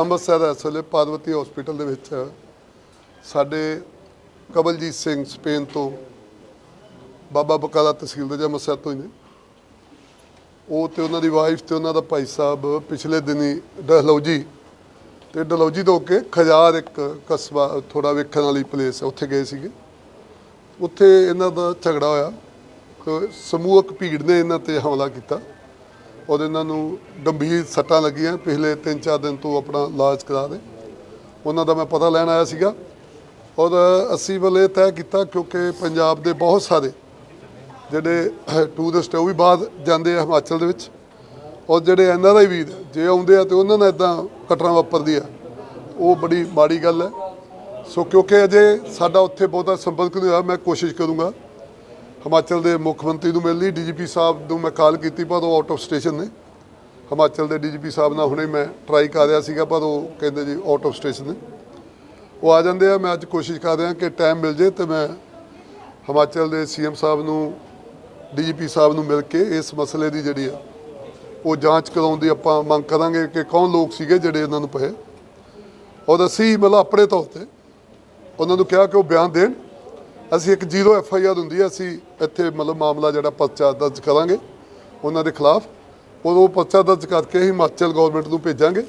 ਅੰਮ੍ਰਿਤਸਰ ਇਸ ਵੇਲੇ ਪਾਰਵਤੀ ਹਸਪੀਟਲ ਦੇ ਵਿੱਚ ਸਾਡੇ ਕਬਲਜੀਤ ਸਿੰਘ ਸਪੇਨ ਤੋਂ ਬਾਬਾ ਬਕਾਲਾ ਤਹਿਸੀਲ ਦੇ ਅੰਮ੍ਰਿਤਸਰ ਤੋਂ ਹੀ ਨੇ। ਉਹ ਤੇ ਉਹਨਾਂ ਦੀ ਵਾਈਫ ਤੇ ਉਹਨਾਂ ਦਾ ਭਾਈ ਸਾਹਿਬ ਪਿਛਲੇ ਦਿਨੀ ਡਲਹੌਜੀ ਤੇ ਡਲਹੌਜੀ ਤੋਂ ਕੇ ਖਜਾਰ ਇੱਕ ਕਸਬਾ ਥੋੜਾ ਵੇਖਣ ਵਾਲੀ ਪਲੇਸ ਹੈ ਉੱਥੇ ਗਏ ਸੀਗੇ। ਉੱਥੇ ਇਹਨਾਂ ਦਾ ਝਗੜਾ ਹੋਇਆ ਕੋਈ ਸਮੂਹਕ ਭੀੜ ਨੇ ਇਹਨਾਂ ਤੇ ਹਮਲਾ ਕੀਤਾ। ਔਰ ਇਹਨਾਂ ਨੂੰ ਗੰਭੀਰ ਸੱਟਾਂ ਲੱਗੀਆਂ ਪਿਛਲੇ 3-4 ਦਿਨ ਤੋਂ ਆਪਣਾ ਇਲਾਜ ਕਰਾ ਰਹੇ। ਉਹਨਾਂ ਦਾ ਮੈਂ ਪਤਾ ਲੈਣ ਆਇਆ ਸੀਗਾ ਔਰ ਅਸੀਂ ਵੱਲੇ ਤੈਅ ਕੀਤਾ ਕਿਉਂਕਿ ਪੰਜਾਬ ਦੇ ਬਹੁਤ ਸਾਰੇ ਜਿਹੜੇ ਟੂਰਿਸਟ ਉਹ ਵੀ ਬਾਹਰ ਜਾਂਦੇ ਆ ਹਿਮਾਚਲ ਦੇ ਵਿੱਚ ਔਰ ਜਿਹੜੇ ਐਨ ਆਰ ਆਈ ਵੀਰ ਜੇ ਆਉਂਦੇ ਆ ਤੇ ਉਹਨਾਂ ਨਾਲ ਇਦਾਂ ਘਟਨਾ ਵਾਪਰਦੀ ਆ, ਉਹ ਬੜੀ ਮਾੜੀ ਗੱਲ ਹੈ। ਸੋ ਕਿਉਂਕਿ ਅਜੇ ਸਾਡਾ ਉੱਥੇ ਬਹੁਤਾ ਸੰਪਰਕ ਨਹੀਂ ਹੋਇਆ, ਮੈਂ ਕੋਸ਼ਿਸ਼ ਕਰੂੰਗਾ ਹਿਮਾਚਲ ਦੇ ਮੁੱਖ ਮੰਤਰੀ ਨੂੰ ਮਿਲਣ ਲਈ, ਡੀਜੀਪੀ ਸਾਹਿਬ ਨੂੰ ਮੈਂ ਕਾਲ ਕੀਤੀ, ਪਰ ਉਹ ਆਊਟ ਆਫ ਸਟੇਸ਼ਨ ਨੇ। ਹਿਮਾਚਲ ਦੇ ਡੀਜੀਪੀ ਸਾਹਿਬ ਨਾਲ ਹੁਣੇ ਮੈਂ ਟਰਾਈ ਕਰ ਰਿਹਾ ਸੀਗਾ, ਪਰ ਉਹ ਕਹਿੰਦੇ ਜੀ ਆਊਟ ਆਫ ਸਟੇਸ਼ਨ ਨੇ। ਉਹ ਆ ਜਾਂਦੇ ਆ, ਮੈਂ ਅੱਜ ਕੋਸ਼ਿਸ਼ ਕਰ ਰਿਹਾ ਕਿ ਟਾਈਮ ਮਿਲ ਜੇ ਤੇ ਮੈਂ ਹਿਮਾਚਲ ਦੇ ਸੀਐਮ ਸਾਹਿਬ ਨੂੰ, ਡੀਜੀਪੀ ਸਾਹਿਬ ਨੂੰ ਮਿਲ ਕੇ ਇਸ ਮਸਲੇ ਦੀ ਜਿਹੜੀ ਆ, ਉਹ ਜਾਂਚ ਕਰਾਉਣ ਦੀ ਆਪਾਂ ਮੰਗ ਕਰਾਂਗੇ ਕਿ ਕੌਣ ਲੋਕ ਸੀਗੇ ਜਿਹੜੇ ਉਹਨਾਂ ਨੂੰ ਪਏ। ਔਰ ਅਸੀਂ ਮਤਲਬ ਆਪਣੇ ਤੌਰ ਤੇ, ਉਹਨਾਂ ਨੂੰ ਕਿਹਾ ਕਿ ਉਹ ਬਿਆਨ ਦੇਣ। ਅਸੀਂ ਇੱਕ ਜ਼ੀਰੋ ਐਫ ਆਈ ਆਰ ਹੁੰਦੀ ਹੈ ਅਸੀਂ ਇੱਥੇ ਮਤਲਬ ਮਾਮਲਾ ਜਿਹੜਾ ਪਰਚਾ ਦਰਜ ਕਰਾਂਗੇ, ਉਹਨਾਂ ਦੇ ਖਿਲਾਫ। ਔਰ ਉਹ ਪਰਚਾ ਦਰਜ ਕਰਕੇ ਹਿਮਾਚਲ ਗਵਰਨਮੈਂਟ ਨੂੰ ਭੇਜਾਂਗੇ।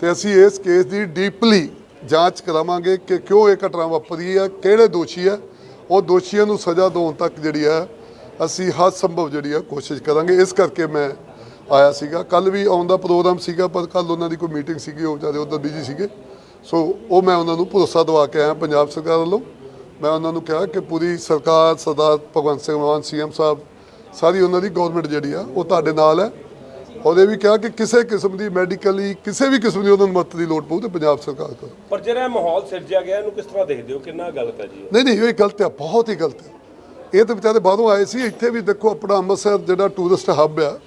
ਤੇ ਅਸੀਂ ਇਸ ਕੇਸ ਦੀ ਡੀਪਲੀ ਜਾਂਚ ਕਰਾਵਾਂਗੇ ਕਿ ਕਿਉਂ ਇਹ ਘਟਨਾ ਵਾਪਰੀ ਹੈ ਕਿਹੜੇ ਦੋਸ਼ੀ ਹੈ ਉਹ ਦੋਸ਼ੀਆਂ ਨੂੰ ਸਜ਼ਾ ਦਿਵਾਉਣ ਤੱਕ ਜਿਹੜੀ ਹੈ ਅਸੀਂ ਹਰ ਸੰਭਵ ਜਿਹੜੀ ਹੈ ਕੋਸ਼ਿਸ਼ ਕਰਾਂਗੇ। ਇਸ ਕਰਕੇ ਮੈਂ ਆਇਆ ਸੀਗਾ। ਕੱਲ ਵੀ ਆਉਣ ਦਾ ਪ੍ਰੋਗਰਾਮ ਸੀਗਾ, ਪਰ ਕੱਲ ਉਹਨਾਂ ਦੀ ਕੋਈ ਮੀਟਿੰਗ ਸੀਗੀ, ਉਹ ਵਿਚਾਰੇ ਉਧਰ ਬਿਜ਼ੀ ਸੀਗੇ। ਸੋ ਉਹ ਮੈਂ ਉਹਨਾਂ ਨੂੰ ਭਰੋਸਾ ਦਵਾ ਕੇ ਆਇਆ ਪੰਜਾਬ ਸਰਕਾਰ ਵੱਲੋਂ। ਮੈਂ ਉਹਨਾਂ ਨੂੰ ਕਿਹਾ ਕਿ ਪੂਰੀ ਸਰਕਾਰ ਸਰਦਾਰ ਭਗਵੰਤ ਸਿੰਘ ਮਾਨ ਸੀਐਮ ਸਾਹਿਬ ਸਾਰੀ ਉਹਨਾਂ ਦੀ ਗਵਰਨਮੈਂਟ ਜਿਹੜੀ ਆ ਉਹ ਤੁਹਾਡੇ ਨਾਲ ਹੈ। ਉਹਦੇ ਵੀ ਕਿਹਾ ਕਿ ਕਿਸੇ ਕਿਸਮ ਦੀ ਮੈਡੀਕਲੀ ਕਿਸੇ ਵੀ ਕਿਸਮ ਦੀ ਉਹਨਾਂ ਨੂੰ ਮਦਦ ਦੀ ਲੋੜ ਪਊ ਤੇ ਪੰਜਾਬ ਸਰਕਾਰ ਕੋਲ ਪਰ ਜਿਹੜਾ ਮਾਹੌਲ ਸਿਰਜਿਆ ਗਿਆ ਇਹਨੂੰ ਕਿਸ ਤਰ੍ਹਾਂ ਦੇਖਦੇ ਹੋ? ਕਿੰਨਾ ਗਲਤ ਹੈ ਜੀ? ਨਹੀਂ ਨਹੀਂ ਇਹ ਗਲਤ ਹੈ ਬਹੁਤ ਹੀ ਗਲਤ ਹੈ ਇਹ ਤਾਂ ਵਿਚਾਰੇ ਬਾਹਰੋਂ ਆਏ ਸੀ ਇੱਥੇ ਵੀ ਦੇਖੋ ਆਪਣਾ ਅੰਮ੍ਰਿਤਸਰ ਜਿਹੜਾ ਟੂਰਿਸਟ ਹੱਬ ਆ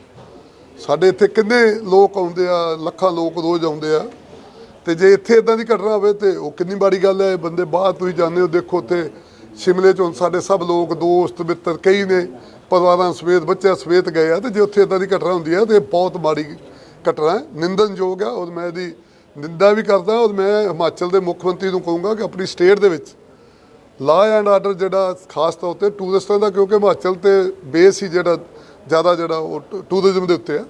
ਸਾਡੇ ਇੱਥੇ ਕਿੰਨੇ ਲੋਕ ਆਉਂਦੇ ਆ ਲੱਖਾਂ ਲੋਕ ਰੋਜ਼ ਆਉਂਦੇ ਆ। ਤੇ ਜੇ ਇੱਥੇ ਇਦਾਂ ਦੀ ਘਟਨਾ ਹੋਵੇ ਤੇ ਉਹ ਕਿੰਨੀ ਬਾੜੀ ਗੱਲ ਹੈ ਬੰਦੇ ਬਾਹਰ ਤੁਸੀਂ ਜਾਂਦੇ ਹੋ, ਦੇਖੋ ਉੱਥੇ ਸ਼ਿਮਲੇ ਚ ਹੁਣ ਸਾਡੇ ਸਭ ਲੋਕ, ਦੋਸਤ, ਮਿੱਤਰ ਕਈ ਨੇ, ਪਰਿਵਾਰਾਂ ਸਮੇਤ, ਬੱਚਿਆਂ ਸਮੇਤ ਗਏ ਆ ਤੇ ਜੇ ਉੱਥੇ ਇਦਾਂ ਦੀ ਘਟਨਾ ਹੁੰਦੀ ਆ ਤੇ ਇਹ ਬਹੁਤ ਮਾੜੀ ਘਟਨਾ ਹੈ। ਨਿੰਦਨਯੋਗ ਆ ਔਰ ਮੈਂ ਇਹਦੀ ਨਿੰਦਾ ਵੀ ਕਰਦਾ ਔਰ ਮੈਂ ਹਿਮਾਚਲ ਦੇ ਮੁੱਖ ਮੰਤਰੀ ਨੂੰ ਕਹੂੰਗਾ ਕਿ ਆਪਣੀ ਸਟੇਟ ਦੇ ਵਿੱਚ ਲਾ ਐਂਡ ਆਰਡਰ ਜਿਹੜਾ ਖਾਸ ਤੌਰ ਤੇ ਟੂਰਿਸਟਾਂ ਦਾ, ਕਿਉਂਕਿ ਹਿਮਾਚਲ ਤੇ ਬੇਸ ਹੀ ਜਿਹੜਾ ਜ਼ਿਆਦਾ ਜਿਹੜਾ ਉਹ ਟੂ- ਟੂਰਿਜ਼ਮ ਦੇ ਉੱਤੇ ਆ।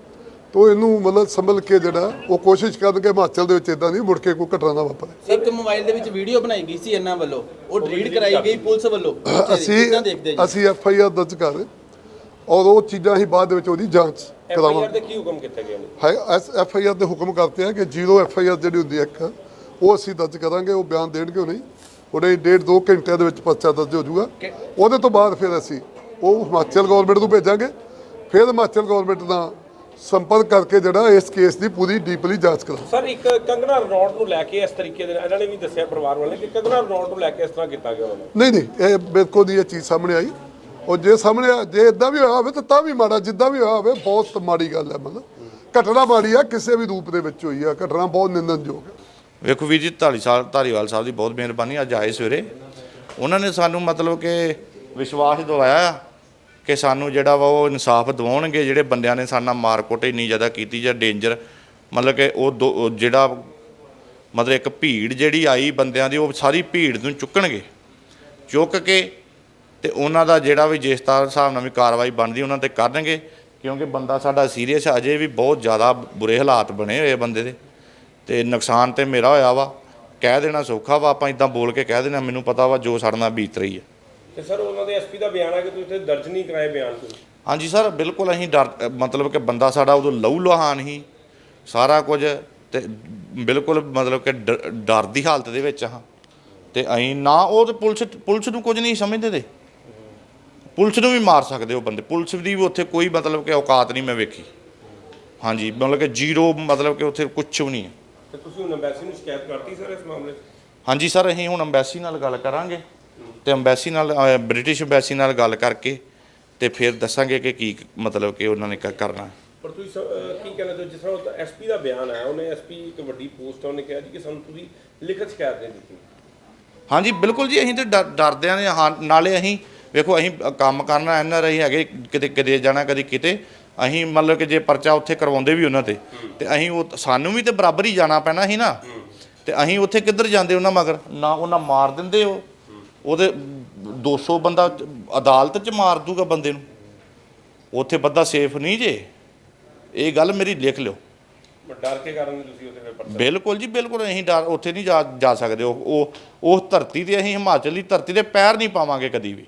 ਤੋ ਇਹਨੂੰ ਮਤਲਬ ਸੰਭਲ ਕੇ ਜਿਹੜਾ ਉਹ ਕੋਸ਼ਿਸ਼ ਕਰਨ ਕਿ ਹਿਮਾਚਲ ਦੇ ਵਿੱਚ ਇਦਾਂ ਨਹੀਂ ਮੁੜ ਕੇ ਕੋਈ ਘਟਨਾ ਨਾ ਵਾਪਰੇ। ਇੱਕ ਮੋਬਾਈਲ ਦੇ ਵਿੱਚ ਵੀਡੀਓ ਬਣਾਈ ਗਈ ਸੀ ਇਹਨਾਂ ਵੱਲੋਂ। ਉਹ ਡਿਲੀਟ ਕਰਾਈ ਗਈ ਪੁਲਿਸ ਵੱਲੋਂ। ਅਸੀਂ ਕਿੱਦਾਂ ਦੇਖਦੇ ਜੀ? ਅਸੀਂ ਐਫ ਆਈ ਆਰ ਦਰਜ ਕਰ ਰਹੇ। ਔਰ ਉਹ ਚੀਜ਼ਾਂ ਹੀ ਬਾਅਦ ਦੇ ਵਿੱਚ ਉਹਦੀ ਜਾਂਚ ਐਫ ਆਈ ਆਰ ਕਰਾਵਾਂਗੇ। ਤੇ ਕੀ ਹੁਕਮ ਕੀਤਾ ਗਿਆ ਨੇ ਹੈ ਐਫ ਆਈ ਆਰ ਦੇ ਹੁਕਮ ਕਰਤੇ ਆ ਕਿ ਜ਼ੀਰੋ ਐਫ ਆਈ ਆਰ ਜਿਹੜੀ ਹੁੰਦੀ ਹੈ ਇੱਕ ਉਹ ਅਸੀਂ ਦਰਜ ਕਰਾਂਗੇ ਉਹ ਬਿਆਨ ਦੇਣਗੇ ਉਹ ਨਹੀਂ ਉਹਦੇ ਡੇਢ ਦੋ ਘੰਟਿਆਂ ਦੇ ਵਿੱਚ ਪਰਚਾ ਦਰਜ ਹੋ ਜਾਊਗਾ। ਉਹਦੇ ਤੋਂ ਬਾਅਦ ਫਿਰ ਅਸੀਂ ਉਹ ਹਿਮਾਚਲ ਗਵਰਨਮੈਂਟ ਨੂੰ ਭੇਜਾਂਗੇ। ਫਿਰ ਹਿਮਾਚਲ ਗਵਰਨਮੈਂਟ ਨਾਲ ਸੰਪਰਕ ਕਰਕੇ ਜਿਹੜਾ ਇਸ ਕੇਸ ਦੀ ਪੂਰੀ ਡੀਪਲੀ ਜਾਂਚ ਕਰਾਂਗੇ ਸਰ ਇੱਕ ਕੰਗਨਾ ਰਣੌਤ ਨੂੰ ਲੈ ਕੇ ਇਸ ਤਰੀਕੇ ਦੇ ਨਾਲ ਇਹਨਾਂ ਨੇ ਵੀ ਦੱਸਿਆ ਪਰਿਵਾਰ ਵਾਲੇ ਕਿ ਕੰਗਨਾ ਰਣੌਤ ਨੂੰ ਲੈ ਕੇ ਇਸ ਤਰ੍ਹਾਂ ਕੀਤਾ ਗਿਆ ਉਹਨਾਂ ਨਹੀਂ ਨਹੀਂ ਇਹ ਬਿਲਕੁਲ ਨਹੀਂ ਇਹ ਚੀਜ਼ ਸਾਹਮਣੇ ਆਈ। ਉਹ ਜੇ ਸਾਹਮਣੇ ਆ- ਜੇ ਇਦਾਂ ਵੀ ਹੋਇਆ ਹੋਵੇ ਤਾਂ ਤਾਂ ਵੀ ਮਾੜਾ ਜਿੱਦਾਂ ਵੀ ਹੋਇਆ ਹੋਵੇ ਬਹੁਤ ਮਾੜੀ ਗੱਲ ਹੈ ਮਤਲਬ ਘਟਨਾ ਮਾੜੀ ਆ ਕਿਸੇ ਵੀ ਰੂਪ ਦੇ ਵਿੱਚ ਹੋਈ ਆ ਘਟਨਾ ਬਹੁਤ ਨਿੰਦਨਯੋਗ ਹੈ। ਵੇਖੋ ਵੀਰ ਜੀ ਢਾਲੀ ਸਾਹਿਬ ਧਾਰੀਵਾਲ ਸਾਹਿਬ ਦੀ ਬਹੁਤ ਮਿਹਰਬਾਨੀ ਅੱਜ ਆਏ ਸਵੇਰੇ। ਉਹਨਾਂ ਨੇ ਸਾਨੂੰ ਮਤਲਬ ਕਿ ਵਿਸ਼ਵਾਸ ਦਿਵਾਇਆ ਆ ਕਿ ਸਾਨੂੰ ਜਿਹੜਾ ਵਾ ਉਹ ਇਨਸਾਫ ਦਿਵਾਉਣਗੇ, ਜਿਹੜੇ ਬੰਦਿਆਂ ਨੇ ਸਾਡੇ ਨਾਲ ਮਾਰਕੁੱਟ ਇੰਨੀ ਜ਼ਿਆਦਾ ਕੀਤੀ ਜਾਂ ਡੇਂਜਰ ਮਤਲਬ ਕਿ ਉਹ ਦੋ- ਜਿਹੜਾ ਮਤਲਬ ਇੱਕ ਭੀੜ ਜਿਹੜੀ ਆਈ ਬੰਦਿਆਂ ਦੀ, ਉਹ ਸਾਰੀ ਭੀੜ ਨੂੰ ਚੁੱਕਣਗੇ। ਚੁੱਕ ਕੇ ਤੇ ਉਹਨਾਂ ਦਾ ਜਿਹੜਾ ਵੀ ਜਿਸ ਤਰ੍ਹਾਂ ਹਿਸਾਬ ਨਾਲ ਵੀ ਕਾਰਵਾਈ ਬਣਦੀ, ਉਹਨਾਂ ਤੇ ਕਰਨਗੇ, ਕਿਉਂਕਿ ਬੰਦਾ ਸਾਡਾ ਸੀਰੀਅਸ ਅਜੇ ਵੀ ਬਹੁਤ ਜ਼ਿਆਦਾ ਬੁਰੇ ਹਾਲਾਤ ਬਣੇ ਹੋਏ ਬੰਦੇ ਦੇ। ਤੇ ਨੁਕਸਾਨ ਤੇ ਮੇਰਾ ਹੋਇਆ ਵਾ, ਕਹਿ ਦੇਣਾ ਸੌਖਾ ਵਾ, ਆਪਾਂ ਇਦਾਂ ਬੋਲ ਕੇ ਕਹਿ ਦੇਣਾ, ਮੈਨੂੰ ਪਤਾ ਵਾ ਜੋ ਸਾਡੇ ਨਾਲ ਬੀਤ ਰਹੀ ਹੈ ਤੇ ਸਰ ਉਹਨਾਂ ਦੇ ਐਸਪੀ ਦਾ ਬਿਆਨ ਹੈ ਕਿ ਤੁਸੀਂ ਇੱਥੇ ਦਰਜ ਨਹੀਂ ਕਰਾਏ ਬਿਆਨ ਤੁਸੀਂ ਹਾਂਜੀ ਸਰ ਬਿਲਕੁਲ ਅਸੀਂ ਡਰ ਅ, ਮਤਲਬ ਕਿ ਬੰਦਾ ਸਾਡਾ ਉਦੋਂ ਲਹੂ ਲੁਹਾਨ ਹੀ ਸਾਰਾ ਕੁਝ ਤੇ ਬਿਲਕੁਲ ਮਤਲਬ ਕਿ ਡ- ਡਰ ਦੀ ਹਾਲਤ ਦੇ ਵਿੱਚ ਹਾਂ। ਤੇ ਅਸੀਂ ਨਾ ਉਹ ਤੇ ਪੁਲਿਸ ਪੁਲਿਸ ਨੂੰ ਕੁਝ ਨਹੀਂ ਸਮਝਦੇ ਤੇ। ਪੁਲਿਸ ਨੂੰ ਵੀ ਮਾਰ ਸਕਦੇ ਉਹ ਬੰਦੇ। ਪੁਲਿਸ ਦੀ ਵੀ ਉੱਥੇ ਕੋਈ ਮਤਲਬ ਕਿ ਔਕਾਤ ਨਹੀਂ ਮੈਂ ਵੇਖੀ। ਹਾਂਜੀ ਮਤਲਬ ਕਿ ਜ਼ੀਰੋ ਮਤਲਬ ਕਿ ਉੱਥੇ ਕੁਝ ਵੀ ਨਹੀਂ ਹੈ। ਤੇ ਤੁਸੀਂ ਹੁਣ ਐਮਬੈਸੀ ਨੂੰ ਸ਼ਿਕਾਇਤ ਕਰਤੀ ਸਰ ਇਸ ਮਾਮਲੇ 'ਚ? ਹਾਂਜੀ ਸਰ ਅਸੀਂ ਹੁਣ ਅੰਬੈਸੀ ਨਾਲ ਗੱਲ ਕਰਾਂਗੇ। ਤੇ ਅੰਬੈਸੀ ਨਾਲ ਬ੍ਰਿਟਿਸ਼ ਅੰਬੈਸੀ ਨਾਲ ਗੱਲ ਕਰਕੇ ਤੇ ਫਿਰ ਦੱਸਾਂਗੇ ਕਿ ਕੀ ਮਤਲਬ ਕਿ ਉਹਨਾਂ ਨੇ ਕ- ਕਰਨਾ। ਹੈ ਪਰ ਤੁਸੀਂ ਸ- ਅਹ ਕੀ ਕਹਿੰਦੇ ਹੋ ਜਿਸ ਤਰ੍ਹਾਂ ਐਸਪੀ ਦਾ ਬਿਆਨ ਆਇਆ ਉਹਨੇ ਐਸਪੀ ਇੱਕ ਵੱਡੀ ਪੋਸਟ ਉਹਨੇ ਕਿਹਾ ਜੀ ਕਿ ਸਾਨੂੰ ਤੁਸੀਂ ਲਿਖਤ ਸ਼ਿਕਾਇਤ ਨਹੀਂ ਦਿੱਤੀ। ਹਾਂਜੀ ਬਿਲਕੁਲ ਜੀ ਅਸੀਂ ਤੇ ਡਰ- ਡਰਦੇ ਆਂ ਹਾਂ ਨਾਲੇ ਅਸੀਂ ਵੇਖੋ ਅਸੀਂ ਕੰਮ ਕਰਨਾ ਐਨ ਆਰ ਆਈ ਹੈਗੇ ਕਿਤੇ ਕਿਤੇ ਜਾਣਾ ਕਦੀ ਕਿਤੇ ਅਸੀਂ ਮਤਲਬ ਕਿ ਜੇ ਪਰਚਾ ਉੱਥੇ ਕਰਵਾਉਂਦੇ ਵੀ ਉਹਨਾਂ ਤੇ ਤੇ ਅਸੀਂ ਉਹ ਸਾਨੂੰ ਵੀ ਤੇ ਬਰਾਬਰ ਹੀ ਜਾਣਾ ਪੈਣਾ ਸੀ ਨਾ। ਤੇ ਅਸੀਂ ਉੱਥੇ ਕਿੱਧਰ ਜਾਂਦੇ ਉਹਨਾਂ ਮਗਰ? ਨਾ ਉਹਨਾਂ ਮਾਰ ਦਿੰਦੇ ਉਹ। ਉਹਦੇ 200 ਬੰਦਾ ਅਦਾਲਤ 'ਚ ਮਾਰ ਦੂਗਾ ਬੰਦੇ ਨੂੰ। ਉੱਥੇ ਬੰਦਾ ਸੇਫ ਨਹੀਂ ਜੇ। ਇਹ ਗੱਲ ਮੇਰੀ ਲਿਖ ਲਿਓ। ਡਰ ਕੇ ਕਾਰਨ ਤੁਸੀਂ ਉੱਥੇ ਫਿਰ ਪਰਚਾ ਬਿਲਕੁਲ ਜੀ ਬਿਲਕੁਲ ਅਸੀਂ ਡਰ ਉੱਥੇ ਨਹੀਂ ਜਾ ਜਾ ਸਕਦੇ। ਉਹ ਉਹ ਉਸ ਧਰਤੀ ਤੇ ਅਸੀਂ ਹਿਮਾਚਲ ਦੀ ਧਰਤੀ ਤੇ ਪੈਰ ਨਹੀਂ ਪਾਵਾਂਗੇ ਕਦੀ ਵੀ।